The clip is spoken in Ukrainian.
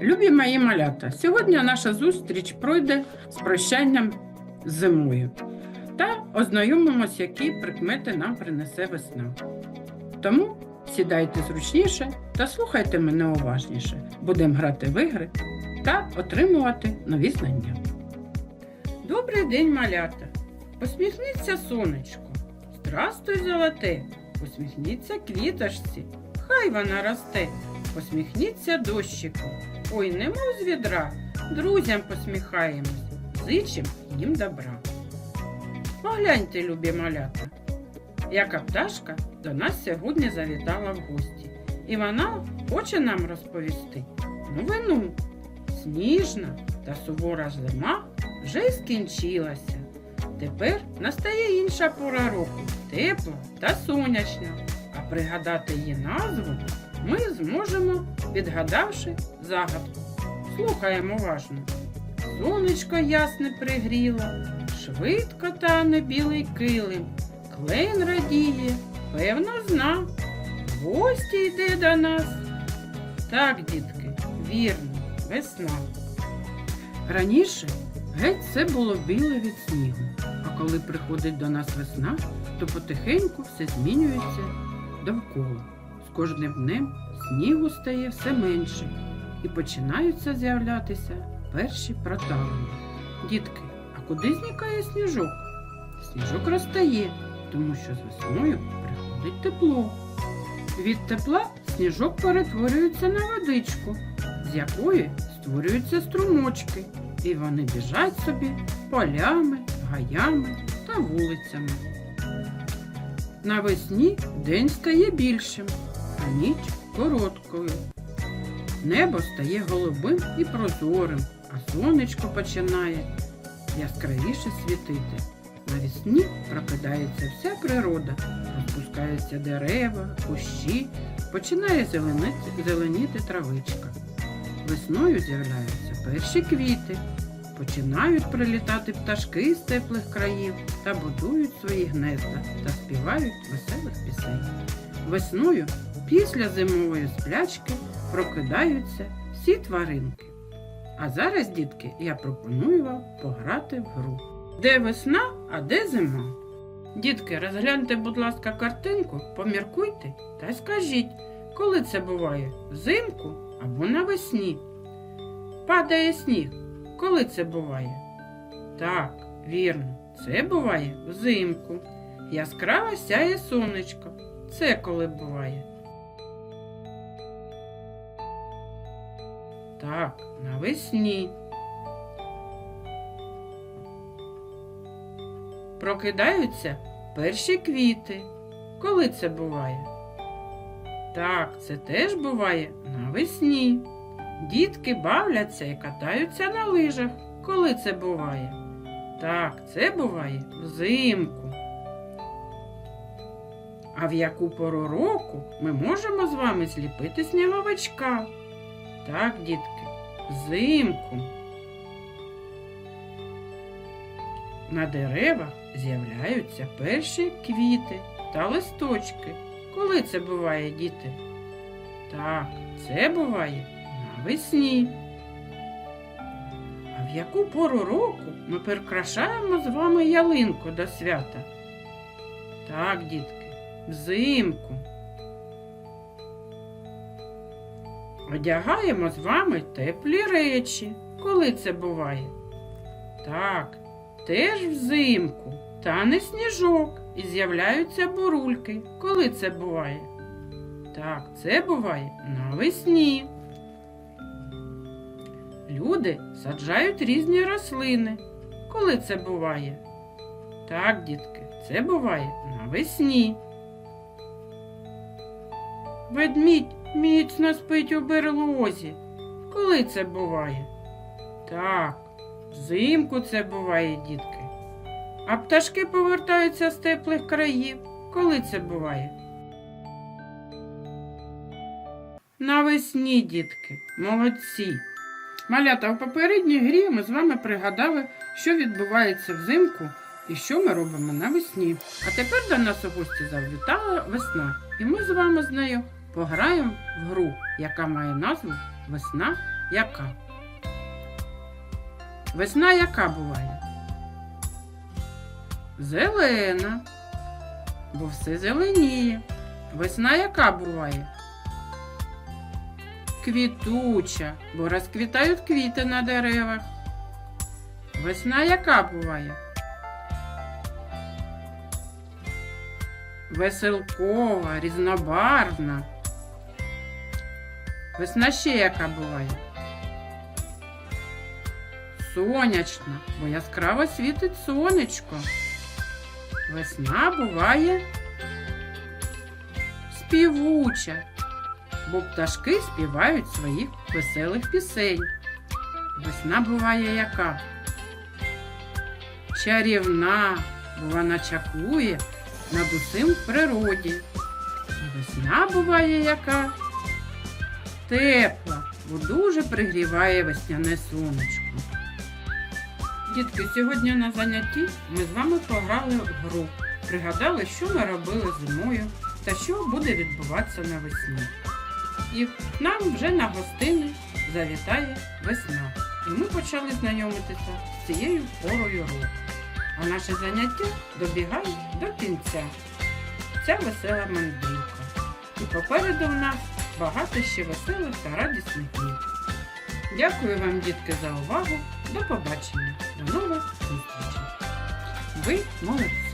Любі мої малята, сьогодні наша зустріч пройде з прощанням зимою та ознайомимось, які прикмети нам принесе весна. Тому сідайте зручніше та слухайте мене уважніше. Будемо грати в ігри та отримувати нові знання. Добрий день, малята! Посміхниться сонечко. Здрастуй, золоте! Посміхніться квіточці, хай вона росте. Посміхніться дощику. Ой, немов з відра, друзям посміхаємось, зичим їм добра. Погляньте, любі малята, яка пташка до нас сьогодні завітала в гості, і вона хоче нам розповісти новину. Сніжна та сувора зима вже й скінчилася. Тепер настає інша пора року, тепла та сонячна, а пригадати її назву ми зможемо, відгадавши загадку. Слухаємо уважно. Сонечко ясне пригріло, швидко тане білий килим, клен радіє, певно, зна. Гості йде до нас. Так, дітки, вірно, весна. Раніше геть все було біле від снігу, а коли приходить до нас весна, то потихеньку все змінюється довкола. З кожним днем снігу стає все менше і починаються з'являтися перші проталини. Дітки, а куди зникає сніжок? Сніжок розтає, тому що з весною приходить тепло. Від тепла сніжок перетворюється на водичку, з якої створюються струмочки, і вони біжать собі полями, гаями та вулицями. Навесні день стає більшим, а ніч короткою. Небо стає голубим і прозорим, а сонечко починає яскравіше світити. Навесні прокидається вся природа, розпускаються дерева, кущі, починає зеленіти, зеленіти травичка. Весною з'являються перші квіти, починають прилітати пташки з теплих країв та будують свої гнезда та співають веселих пісень. Весною після зимової сплячки прокидаються всі тваринки. А зараз, дітки, я пропоную вам пограти в гру. Де весна, а де зима? Дітки, розгляньте, будь ласка, картинку, поміркуйте та скажіть, коли це буває взимку або навесні. Падає сніг. Коли це буває? Так, вірно, це буває взимку. Яскраво сяє сонечко. Це коли буває? Так, навесні. Прокидаються перші квіти. Коли це буває? Так, це теж буває навесні. Дітки бавляться і катаються на лижах. Коли це буває? Так, це буває взимку. А в яку пору року ми можемо з вами зліпити сніговичка? Так, дітки, взимку. На деревах з'являються перші квіти та листочки. Коли це буває, діти? Так, це буває навесні. А в яку пору року ми прикрашаємо з вами ялинку до свята? Так, дітки, взимку. Одягаємо з вами теплі речі. Коли це буває? Так, теж взимку. Тане сніжок і з'являються бурульки. Коли це буває? Так, це буває навесні. Люди саджають різні рослини. Коли це буває? Так, дітки, це буває навесні. Ведмідь міцно спить у берлозі. Коли це буває? Так, взимку це буває, дітки. А пташки повертаються з теплих країв. Коли це буває? Навесні, дітки, молодці. Малята, у попередній грі ми з вами пригадали, що відбувається взимку і що ми робимо навесні. А тепер до нас у гості завітала весна, і ми з вами з нею пограємо в гру, яка має назву Весна яка? Весна яка буває? Зелена, бо все зеленіє. Весна яка буває? Квітуча, бо розквітають квіти на деревах. Весна яка буває? Веселкова, різнобарвна. Весна ще яка буває? Сонячна, бо яскраво світить сонечко. Весна буває співуча, бо пташки співають своїх веселих пісень. Весна буває яка? Чарівна, бо вона чаклує над усім в природі. Весна буває яка? Тепла, бо дуже пригріває весняне сонечко. Дітки, сьогодні на занятті ми з вами пограли в гру, пригадали, що ми робили зимою та що буде відбуватися навесні. І нам вже на гостини завітає весна. І ми почали знайомитися з цією порою року. А наше заняття добігає до кінця. Ця весела мандрівка. І попереду в нас багато ще веселих та радісних днів. Дякую вам, дітки, за увагу. До побачення. До нових зустрічей. Ви молодці.